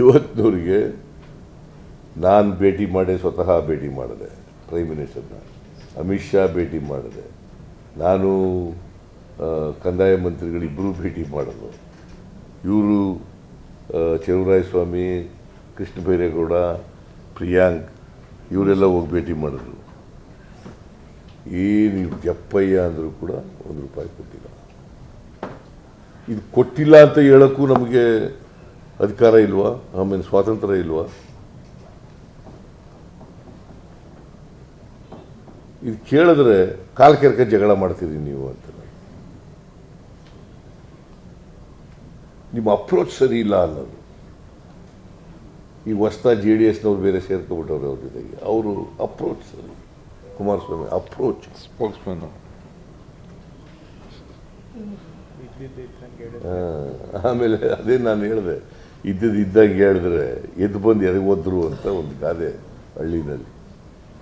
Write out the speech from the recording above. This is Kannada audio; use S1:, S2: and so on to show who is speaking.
S1: ಇವತ್ತಿನವರಿಗೆ ನಾನು ಭೇಟಿ ಮಾಡೇ ಸ್ವತಃ ಭೇಟಿ ಮಾಡಿದೆ ಪ್ರೈಮ್ ಮಿನಿಸ್ಟರ್ನ ಅಮಿತ್ ಶಾ ಭೇಟಿ ಮಾಡಿದೆ, ನಾನು ಕಂದಾಯ ಮಂತ್ರಿಗಳಿಬ್ಬರೂ ಭೇಟಿ ಮಾಡೋದು. ಇವರು ಸ್ವಾಮಿ ಕೃಷ್ಣ ಬೈರೇಗೌಡ ಪ್ರಿಯಾಂಕ್, ಇವರೆಲ್ಲ ಹೋಗಿ ಭೇಟಿ ಮಾಡಿದ್ರು. ಏನು ಜಪ್ಪಯ್ಯ ಅಂದರೂ ಕೂಡ ಒಂದು ರೂಪಾಯಿ ಕೊಟ್ಟಿಲ್ಲ. ಇದು ಕೊಟ್ಟಿಲ್ಲ ಅಂತ ಹೇಳೋಕ್ಕೂ ನಮಗೆ ಅಧಿಕಾರ ಇಲ್ವಾ? ಆಮೇಲೆ ಸ್ವಾತಂತ್ರ್ಯ ಇಲ್ವಾ? ಇದು ಕೇಳಿದ್ರೆ ಕಾಲ್ ಕೆರ್ಕ ಜಗಳ ಮಾಡ್ತೀರಿ ನೀವು ಅಂತ. ನಿಮ್ಮ ಅಪ್ರೋಚ್ ಸರಿ ಇಲ್ಲ ಅನ್ನೋದು. ಈ ಹೊಸ್ತಾ ಜೆ ಡಿ ಎಸ್ನವ್ರು ಬೇರೆ ಸೇರ್ಕೊಬಿಟ್ಟವ್ರೆ ಅವ್ರ ಜೊತೆಗೆ. ಅವರು ಅಪ್ರೋಚ್ ಸರಿ. ಕುಮಾರಸ್ವಾಮಿ ಅಪ್ರೋಚ್.
S2: ಸ್ಪೋಕ್ಸ್ಮನ್
S1: ಆಮೇಲೆ ಅದೇ ನಾನು ಹೇಳಿದೆ. ಇದ್ದದ್ದು ಇದ್ದಾಗ ಹೇಳಿದ್ರೆ ಎದ್ದು ಬಂದು ಎದಗೆ ಒದ್ರು ಅಂತ ಒಂದು ಗಾದೆ ಹಳ್ಳಿನಲ್ಲಿ.